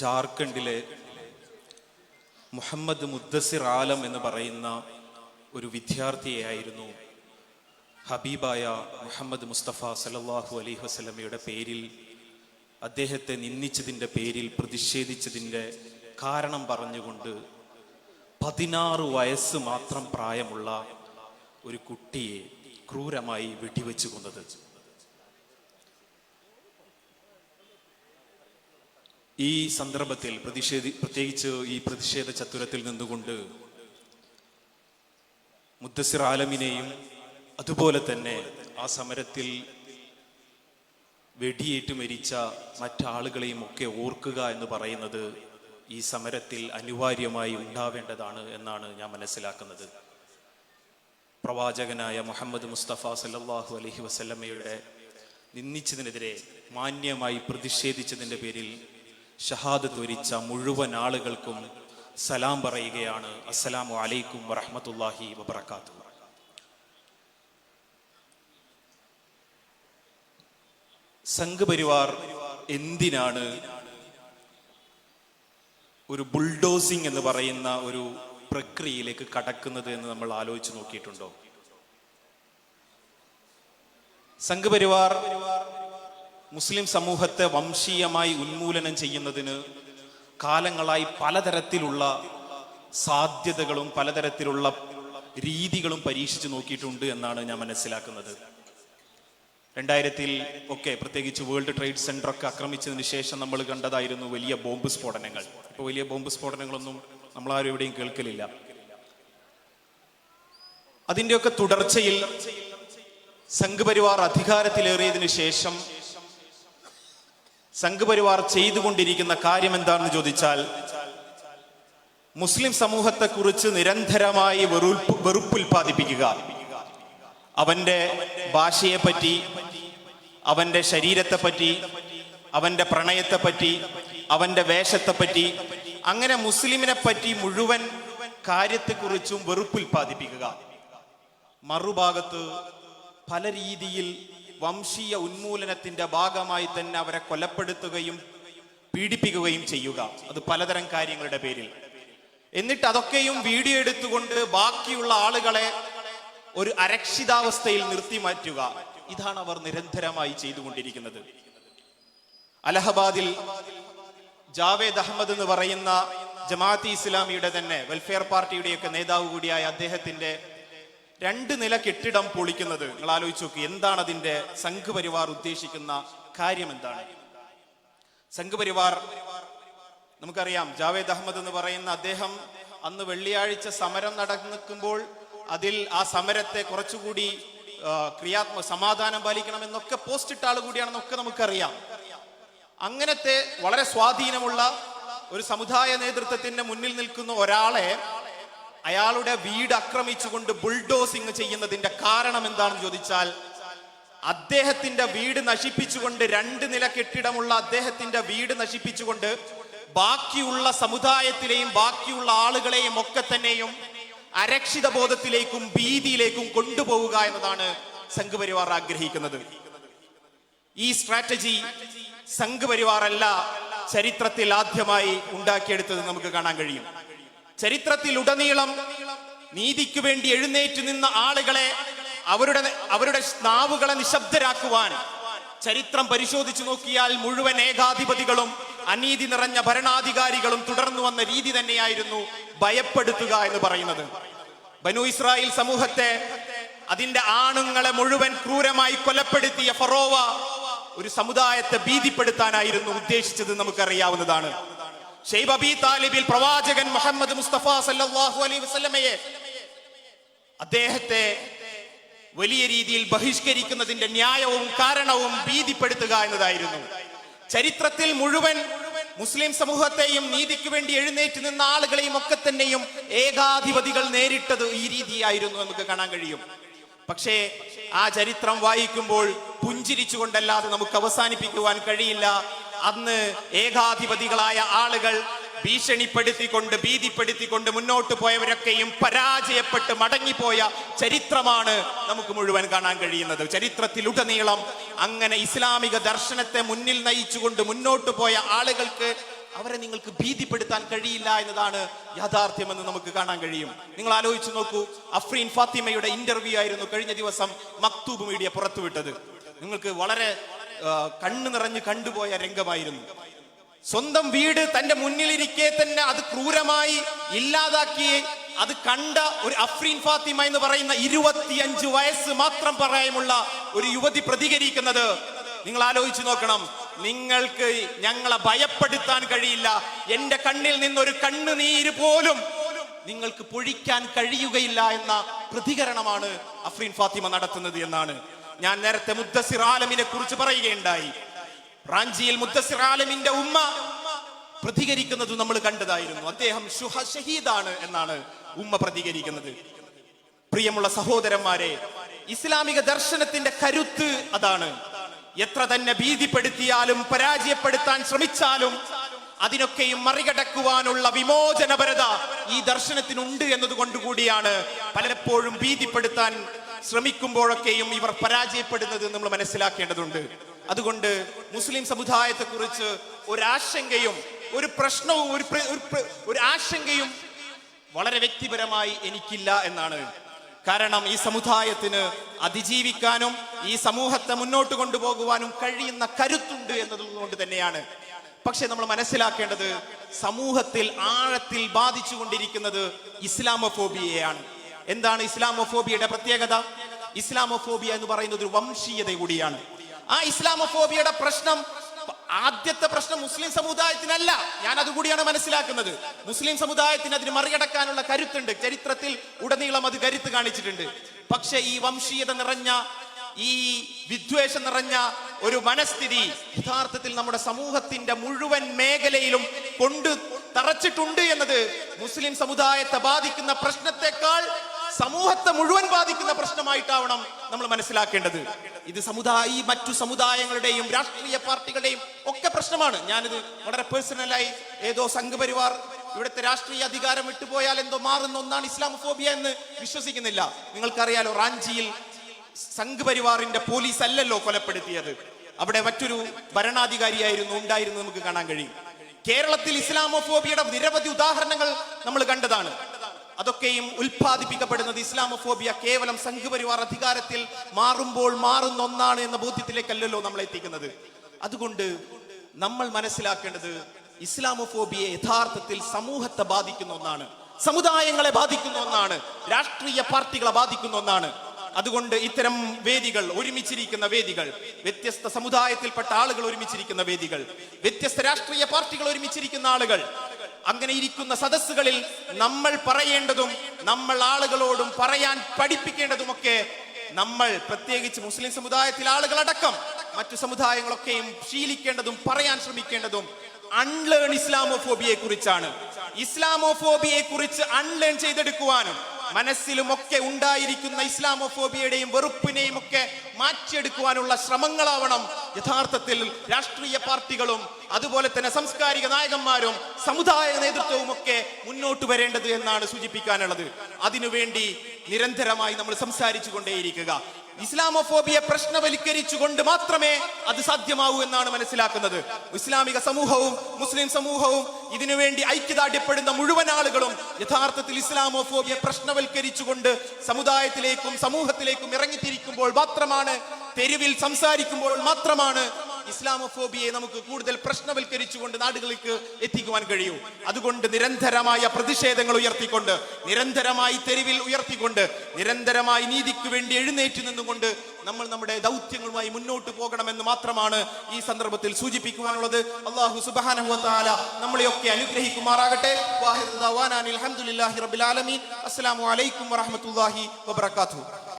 ജാർഖണ്ഡിലെ മുഹമ്മദ് മുദ്ദസിർ ആലം എന്ന് പറയുന്ന ഒരു വിദ്യാർത്ഥിയായിരുന്നു ഹബീബായ മുഹമ്മദ് മുസ്തഫ സലല്ലാഹു അലൈഹി വസ്ലമയുടെ പേരിൽ. അദ്ദേഹത്തെ നിന്ദിച്ചതിന്റെ പേരിൽ പ്രതിഷേധിച്ചതിന്റെ കാരണം പറഞ്ഞുകൊണ്ട് പതിനാറ് വയസ്സ് മാത്രം പ്രായമുള്ള ഒരു കുട്ടിയെ ക്രൂരമായി വെടിവെച്ചു കൊന്നത്. ഈ സന്ദർഭത്തിൽ പ്രതിഷേധി പ്രത്യേകിച്ച് ഈ പ്രതിഷേധ ചത്തുരത്തിൽ നിന്നുകൊണ്ട് മുദ്ദസിർ ആലമിനെയും അതുപോലെ തന്നെ ആ സമരത്തിൽ വെടിയേറ്റ് മരിച്ച മറ്റാളുകളെയും ഒക്കെ ഓർക്കുക എന്ന് പറയുന്നത് ഈ സമരത്തിൽ അനിവാര്യമായി ഉണ്ടാവേണ്ടതാണ് എന്നാണ് ഞാൻ മനസ്സിലാക്കുന്നത്. പ്രവാചകനായ മുഹമ്മദ് മുസ്തഫ സല്ലാഹു അലഹി വസല്ലമയുടെ നിന്ദിച്ചതിനെതിരെ മാന്യമായി പ്രതിഷേധിച്ചതിന്റെ പേരിൽ ഷഹാദത്ത് ത്വരിച്ച മുഴുവൻ ആളുകൾക്കും സലാം പറയുകയാണ്. അസ്സലാമു അലൈക്കും വറഹ്മത്തുള്ളാഹി വബറകാതുഹു. സംഘപരിവാർ എന്തിനാണ് ഒരു ബുൾഡോസിംഗ് എന്ന് പറയുന്ന ഒരു പ്രക്രിയയിലേക്ക് കടക്കുന്നത് എന്ന് നമ്മൾ ആലോചിച്ച് നോക്കിയിട്ടുണ്ടോ? സംഘപരിവാർ മുസ്ലിം സമൂഹത്തെ വംശീയമായി ഉന്മൂലനം ചെയ്യുന്നതിന് കാലങ്ങളായി പലതരത്തിലുള്ള സാധ്യതകളും പലതരത്തിലുള്ള രീതികളും പരീക്ഷിച്ചു നോക്കിയിട്ടുണ്ട് എന്നാണ് ഞാൻ മനസ്സിലാക്കുന്നത്. രണ്ടായിരത്തിൽ ഒക്കെ പ്രത്യേകിച്ച് വേൾഡ് ട്രേഡ് സെന്റർ ഒക്കെ ആക്രമിച്ചതിന് ശേഷം നമ്മൾ കണ്ടതായിരുന്നു വലിയ ബോംബ് സ്ഫോടനങ്ങൾ. ഇപ്പോൾ വലിയ ബോംബ് സ്ഫോടനങ്ങളൊന്നും നമ്മൾ ആരും എവിടെയും കേൾക്കലില്ല. അതിന്റെയൊക്കെ തുടർച്ചയിൽ സംഘപരിവാർ അധികാരത്തിലേറിയതിനു ശേഷം സംഘപരിവാർ ചെയ്തുകൊണ്ടിരിക്കുന്ന കാര്യം എന്താണെന്ന് ചോദിച്ചാൽ മുസ്ലിം സമൂഹത്തെ കുറിച്ച് നിരന്തരമായി വെറുപ്പ് വെറുപ്പുൽപാദിപ്പിക്കുക അവന്റെ ഭാഷയെ പറ്റി അവന്റെ ശരീരത്തെ പറ്റി അവന്റെ പ്രണയത്തെ പറ്റി അവന്റെ വേഷത്തെ പറ്റി അങ്ങനെ മുസ്ലിമിനെ പറ്റി മുഴുവൻ കാര്യത്തെക്കുറിച്ചും വെറുപ്പുൽപാദിപ്പിക്കുക മറുഭാഗത്ത് പല രീതിയിൽ വംശീയ ഉന്മൂലനത്തിന്റെ ഭാഗമായി തന്നെ അവരെ കൊലപ്പെടുത്തുകയും പീഡിപ്പിക്കുകയും ചെയ്യുക. അത് പലതരം കാര്യങ്ങളുടെ പേരിൽ. എന്നിട്ട് അതൊക്കെയും വീഡിയോ എടുത്തുകൊണ്ട് ബാക്കിയുള്ള ആളുകളെ ഒരു അരക്ഷിതാവസ്ഥയിൽ നിർത്തി മാറ്റുക. ഇതാണ് അവർ നിരന്തരമായി ചെയ്തുകൊണ്ടിരിക്കുന്നത്. അലഹബാദിൽ ജാവേദ് അഹമ്മദ് എന്ന് പറയുന്ന ജമാഅത്ത് ഇസ്ലാമിയുടെ തന്നെ വെൽഫെയർ പാർട്ടിയുടെയൊക്കെ നേതാവ് കൂടിയായ അദ്ദേഹത്തിന്റെ രണ്ട് നില കെട്ടിടം പൊളിക്കുന്നത്. നിങ്ങൾ ആലോചിച്ച് നോക്കി എന്താണ് അതിന്റെ സംഘപരിവാർ ഉദ്ദേശിക്കുന്ന കാര്യം എന്താണ് സംഘപരിവാർ നമുക്കറിയാം ജാവേദ് അഹമ്മദ് എന്ന് പറയുന്ന അദ്ദേഹം അന്ന് വെള്ളിയാഴ്ച സമരം നടക്കുമ്പോൾ അതിൽ ആ സമരത്തെ കുറച്ചുകൂടി ക്രിയാത്മ ക്രിയാത്മക സമാധാനം പാലിക്കണമെന്നൊക്കെ പോസ്റ്റ് ഇട്ട ആൾ കൂടിയാണെന്നൊക്കെ നമുക്കറിയാം. അങ്ങനത്തെ വളരെ സ്വാധീനമുള്ള ഒരു സമുദായ നേതൃത്വത്തിന്റെ മുന്നിൽ നിൽക്കുന്ന ഒരാളെ അയാളുടെ വീട് ആക്രമിച്ചുകൊണ്ട് ബുൾഡോസിങ് ചെയ്യുന്നതിന്റെ കാരണം എന്താണെന്ന് ചോദിച്ചാൽ അദ്ദേഹത്തിന്റെ വീട് നശിപ്പിച്ചുകൊണ്ട് രണ്ട് നില കെട്ടിടമുള്ള അദ്ദേഹത്തിന്റെ വീട് നശിപ്പിച്ചുകൊണ്ട് ബാക്കിയുള്ള സമുദായത്തിലെയും ബാക്കിയുള്ള ആളുകളെയും ഒക്കെ തന്നെയും അരക്ഷിത ബോധത്തിലേക്കും ഭീതിയിലേക്കും കൊണ്ടുപോവുക എന്നതാണ് സംഘപരിവാർ ആഗ്രഹിക്കുന്നത്. ഈ സ്ട്രാറ്റജി സംഘപരിവാർ അല്ല ചരിത്രത്തിൽ ആദ്യമായി ഉണ്ടാക്കിയെടുത്തത് നമുക്ക് കാണാൻ കഴിയും. ചരിത്രത്തിൽ ഉടനീളം നീതിക്ക് വേണ്ടി എഴുന്നേറ്റ് നിന്ന ആളുകളെ അവരുടെ അവരുടെ നാവുകളെ നിശബ്ദരാക്കുവാൻ ചരിത്രം പരിശോധിച്ചു നോക്കിയാൽ മുഴുവൻ ഏകാധിപതികളും അനീതി നിറഞ്ഞ ഭരണാധികാരികളും തുടർന്നു വന്ന രീതി തന്നെയായിരുന്നു ഭയപ്പെടുത്തുക എന്ന് പറയുന്നത്. ബനു ഇസ്രായേൽ സമൂഹത്തെ അതിന്റെ ആണുങ്ങളെ മുഴുവൻ ക്രൂരമായി കൊലപ്പെടുത്തിയ ഫറോവ ഒരു സമുദായത്തെ ഭീതിപ്പെടുത്താനായിരുന്നു ഉദ്ദേശിച്ചത് നമുക്കറിയാവുന്നതാണ്. പ്രവാചകൻ മുഹമ്മദ് മുസ്തഫ സല്ലല്ലാഹു അലൈഹി വസല്ലമയെ അദ്ദേഹത്തെ വലിയ രീതിയിൽ ബഹിഷ്കരിക്കുന്നതിന്റെ ന്യായവും കാരണവും ഭീതിപ്പെടുത്തുക എന്നതായിരുന്നു. ചരിത്രത്തിൽ മുഴുവൻ മുസ്ലിം സമൂഹത്തെയും നീതിക്ക് വേണ്ടി എഴുന്നേറ്റ് നിന്ന ആളുകളെയും ഒക്കെ തന്നെയും ഏകാധിപതികൾ നേരിട്ടത് ഈ രീതിയായിരുന്നു നമുക്ക് കാണാൻ കഴിയും. പക്ഷേ ആ ചരിത്രം വായിക്കുമ്പോൾ പുഞ്ചിരിച്ചുകൊണ്ടല്ലാതെ നമുക്ക് അവസാനിപ്പിക്കുവാൻ കഴിയില്ല. അന്ന് ഏകാധിപതികളായ ആളുകൾ ഭീഷണിപ്പെടുത്തിക്കൊണ്ട് ഭീതിപ്പെടുത്തിക്കൊണ്ട് മുന്നോട്ട് പോയവരൊക്കെയും പരാജയപ്പെട്ട് മടങ്ങിപ്പോയ ചരിത്രമാണ് നമുക്ക് മുഴുവൻ കാണാൻ കഴിയുന്നത്. ചരിത്രത്തിലുടനീളം അങ്ങനെ ഇസ്ലാമിക ദർശനത്തെ മുന്നിൽ നയിച്ചുകൊണ്ട് മുന്നോട്ട് പോയ ആളുകൾക്ക് അവരെ നിങ്ങൾക്ക് ഭീതിപ്പെടുത്താൻ കഴിയില്ല എന്നതാണ് യാഥാർത്ഥ്യമെന്ന് നമുക്ക് കാണാൻ കഴിയും. നിങ്ങൾ ആലോചിച്ച് നോക്കൂ അഫ്രീൻ ഫാത്തിമയുടെ ഇന്റർവ്യൂ ആയിരുന്നു കഴിഞ്ഞ ദിവസം മക്തൂബ് മീഡിയ പുറത്തുവിട്ടത്. നിങ്ങൾക്ക് വളരെ കണ്ണു നിറഞ്ഞ് കണ്ടുപോയ രംഗമായിരുന്നു. സ്വന്തം വീട് തന്റെ മുന്നിലിരിക്കെ തന്നെ അത് ക്രൂരമായി ഇല്ലാതാക്കി. അത് കണ്ട ഒരു അഫ്രീൻ ഫാത്തിമ എന്ന് പറയുന്ന ഇരുപത്തിയഞ്ച് വയസ്സ് മാത്രം പ്രായമുള്ള ഒരു യുവതി പ്രതികരിക്കുന്നത് നിങ്ങൾ ആലോചിച്ചു നോക്കണം. നിങ്ങൾക്ക് ഞങ്ങളെ ഭയപ്പെടുത്താൻ കഴിയില്ല. എന്റെ കണ്ണിൽ നിന്നൊരു കണ്ണുനീര് പോലും നിങ്ങൾക്ക് പൊഴിക്കാൻ കഴിയുകയില്ല എന്ന പ്രതികരണമാണ് അഫ്രീൻ ഫാത്തിമ നടത്തുന്നത് എന്നാണ്. ഞാൻ നേരത്തെ മുദ്ദസിർ ആലമിനെ കുറിച്ച് പറയുകയുണ്ടായി. റാഞ്ചിയിൽ മുദ്ദസിർ ആലമിന്റെ ഉമ്മ പ്രതികരിക്കുന്നത് നമ്മൾ കണ്ടതായിരുന്നു. അദ്ദേഹം ശുഹ- ഷഹീദാണ് എന്നാണ് ഉമ്മ പ്രതികരിക്കുന്നത്. പ്രിയമുള്ള സഹോദരന്മാരെ ഇസ്ലാമിക ദർശനത്തിന്റെ കരുത്ത് അതാണ്. എത്ര തന്നെ ഭീതിപ്പെടുത്തിയാലും പരാജയപ്പെടുത്താൻ ശ്രമിച്ചാലും അതിനൊക്കെയും മറികടക്കുവാനുള്ള വിമോചനപരത ഈ ദർശനത്തിനുണ്ട് എന്നതുകൊണ്ടുകൂടിയാണ് പലപ്പോഴും ഭീതിപ്പെടുത്താൻ ശ്രമിക്കുമ്പോഴൊക്കെയും ഇവർ പരാജയപ്പെടുന്നത് നമ്മൾ മനസ്സിലാക്കേണ്ടതുണ്ട്. അതുകൊണ്ട് മുസ്ലിം സമുദായത്തെ കുറിച്ച് ഒരാശങ്കയും ഒരു പ്രശ്നവും ഒരു ഒരു ആശങ്കയും വളരെ വ്യക്തിപരമായി എനിക്കില്ല എന്നാണ്. കാരണം ഈ സമുദായത്തിന് അതിജീവിക്കാനും ഈ സമൂഹത്തെ മുന്നോട്ട് കൊണ്ടുപോകുവാനും കഴിയുന്ന കരുത്തുണ്ട് എന്നതുകൊണ്ട് തന്നെയാണ്. പക്ഷെ നമ്മൾ മനസ്സിലാക്കേണ്ടത് സമൂഹത്തിൽ ആഴത്തിൽ ബാധിച്ചുകൊണ്ടിരിക്കുന്നത് ഇസ്ലാമോഫോബിയയാണ്. എന്താണ് ഇസ്ലാമോഫോബിയയുടെ പ്രത്യേകത? ഇസ്ലാമോഫോബിയ എന്ന് പറയുന്നത് ഒരു വംശീയത കൂടിയാണ്. ആ ഇസ്ലാമോഫോബിയയുടെ പ്രശ്നം ആദ്യത്തെ പ്രശ്നം മുസ്ലിം സമുദായത്തിനല്ല. ഞാൻ അതുകൂടിയാണ് മനസ്സിലാക്കുന്നത്. മുസ്ലിം സമുദായത്തിന് അതിന് മറികടക്കാനുള്ള കരുത്തുണ്ട്. ചരിത്രത്തിൽ ഉടനീളം അത് കരുത്ത് കാണിച്ചിട്ടുണ്ട്. പക്ഷെ ഈ വംശീയത നിറഞ്ഞ ഈ വിദ്വേഷം നിറഞ്ഞ ഒരു മനസ്ഥിതി യഥാർത്ഥത്തിൽ നമ്മുടെ സമൂഹത്തിന്റെ മുഴുവൻ മേഖലയിലും കൊണ്ട് തറച്ചിട്ടുണ്ട് എന്നത് മുസ്ലിം സമുദായത്തെ ബാധിക്കുന്ന പ്രശ്നത്തെക്കാൾ സമൂഹത്തെ മുഴുവൻ ബാധിക്കുന്ന പ്രശ്നമായിട്ടാവണം നമ്മൾ മനസ്സിലാക്കേണ്ടത്. ഇത് സമുദായ ഈ മറ്റു സമുദായങ്ങളുടെയും രാഷ്ട്രീയ പാർട്ടികളുടെയും ഒക്കെ പ്രശ്നമാണ്. ഞാനിത് വളരെ പേഴ്സണലായി ഏതോ സംഘപരിവാർ ഇവിടുത്തെ രാഷ്ട്രീയ അധികാരം വിട്ടുപോയാൽ എന്തോ മാറുന്ന ഒന്നാണ് ഇസ്ലാമോഫോബിയ എന്ന് വിശ്വസിക്കുന്നില്ല. നിങ്ങൾക്കറിയാലോ റാഞ്ചിയിൽ സംഘപരിവാറിന്റെ പോലീസ് അല്ലല്ലോ കൊലപ്പെടുത്തിയത്. അവിടെ മറ്റൊരു ഭരണാധികാരിയായിരുന്നു ഉണ്ടായിരുന്നു നമുക്ക് കാണാൻ കഴിയും. കേരളത്തിൽ ഇസ്ലാമോഫോബിയയുടെ നിരവധി ഉദാഹരണങ്ങൾ നമ്മൾ കണ്ടതാണ്. അതൊക്കെയും ഉൽപ്പാദിപ്പിക്കപ്പെടുന്നത് ഇസ്ലാമോഫോബിയ കേവലം സംഘപരിവാർ അധികാരത്തിൽ മാറുമ്പോൾ മാറുന്ന ഒന്നാണ് എന്ന ബോധ്യത്തിലേക്കല്ലല്ലോ നമ്മൾ എത്തിക്കുന്നത്. അതുകൊണ്ട് നമ്മൾ മനസ്സിലാക്കേണ്ടത് ഇസ്ലാമോഫോബിയെ യഥാർത്ഥത്തിൽ സമൂഹത്തെ ബാധിക്കുന്ന ഒന്നാണ്. സമുദായങ്ങളെ ബാധിക്കുന്ന ഒന്നാണ്. രാഷ്ട്രീയ പാർട്ടികളെ ബാധിക്കുന്ന ഒന്നാണ്. അതുകൊണ്ട് ഇത്തരം വേദികൾ ഒരുമിച്ചിരിക്കുന്ന വേദികൾ വ്യത്യസ്ത സമുദായത്തിൽപ്പെട്ട ആളുകൾ ഒരുമിച്ചിരിക്കുന്ന വേദികൾ വ്യത്യസ്ത രാഷ്ട്രീയ പാർട്ടികൾ ഒരുമിച്ചിരിക്കുന്ന ആളുകൾ അങ്ങനെ ഇരിക്കുന്ന സദസ്സുകളിൽ നമ്മൾ പറയേണ്ടതും നമ്മൾ ആളുകളോടും പറയാൻ പഠിപ്പിക്കേണ്ടതുമൊക്കെ നമ്മൾ പ്രത്യേകിച്ച് മുസ്ലിം സമുദായത്തിലെ ആളുകളടക്കം മറ്റു സമുദായങ്ങളൊക്കെയും ശീലിക്കേണ്ടതും പറയാൻ ശ്രമിക്കേണ്ടതും അൺലേൺ ഇസ്ലാമോഫോബിയെ കുറിച്ചാണ്. ഇസ്ലാമോഫോബിയെ കുറിച്ച് അൺലേൺ ചെയ്തെടുക്കുവാനും മനസ്സിലും ഒക്കെ ഉണ്ടായിരിക്കുന്ന ഇസ്ലാമോഫോബിയയുടെയും വെറുപ്പിനെയും ഒക്കെ മാറ്റിയെടുക്കുവാനുള്ള ശ്രമങ്ങളാവണം. യഥാർത്ഥത്തിൽ രാഷ്ട്രീയ പാർട്ടികളും അതുപോലെ തന്നെ സാംസ്കാരിക നായകന്മാരും സമുദായ നേതൃത്വവും ഒക്കെ മുന്നോട്ട് വരേണ്ടത് എന്നാണ് സൂചിപ്പിക്കാനുള്ളത്. അതിനുവേണ്ടി നിരന്തരമായി നമ്മൾ സംസാരിച്ചു കൊണ്ടേയിരിക്കുക ഇസ്ലാമോഫോബിയെ പ്രശ്നവൽക്കരിച്ചുകൊണ്ട് മാത്രമേ അത് സാധ്യമാവൂ എന്നാണ് മനസ്സിലാക്കുന്നത്. ഇസ്ലാമിക സമൂഹവും മുസ്ലിം സമൂഹവും ഇതിനുവേണ്ടി ഐക്യദാർഢ്യപ്പെടുന്ന മുഴുവൻ ആളുകളും യഥാർത്ഥത്തിൽ ഇസ്ലാമോഫോബിയെ പ്രശ്നവൽക്കരിച്ചുകൊണ്ട് സമുദായത്തിലേക്കും സമൂഹത്തിലേക്കും ഇറങ്ങിത്തിരിക്കുമ്പോൾ മാത്രമാണ് തെരുവിൽ സംസാരിക്കുമ്പോൾ മാത്രമാണ് ഇസ്ലാമോഫോബിയെ നമുക്ക് കൂടുതൽ പ്രശ്നവൽക്കരിച്ചുകൊണ്ട് നാടുകളിലേക്ക് എത്തിക്കുവാൻ കഴിയൂ. അതുകൊണ്ട് നിരന്തരമായ പ്രതിഷേധങ്ങൾ ഉയർത്തിക്കൊണ്ട് നിരന്തരമായി തെരുവിൽ ഉയർത്തിക്കൊണ്ട് നിരന്തരമായി നീതിക്ക് വേണ്ടി എഴുന്നേറ്റ് നിന്നുകൊണ്ട് നമ്മൾ നമ്മുടെ ദൗത്യങ്ങളുമായി മുന്നോട്ട് പോകണമെന്ന് മാത്രമാണ് ഈ സന്ദർഭത്തിൽ സൂചിപ്പിക്കുവാനുള്ളത്. അള്ളാഹു സുബ്ഹാനഹു വ നമ്മളെയൊക്കെ അനുഗ്രഹിക്കുമാറാകട്ടെ. വാത്തു അസ്സലാമു അലൈക്കും വറഹ്മത്തുള്ളാഹി വബറകാതുഹു.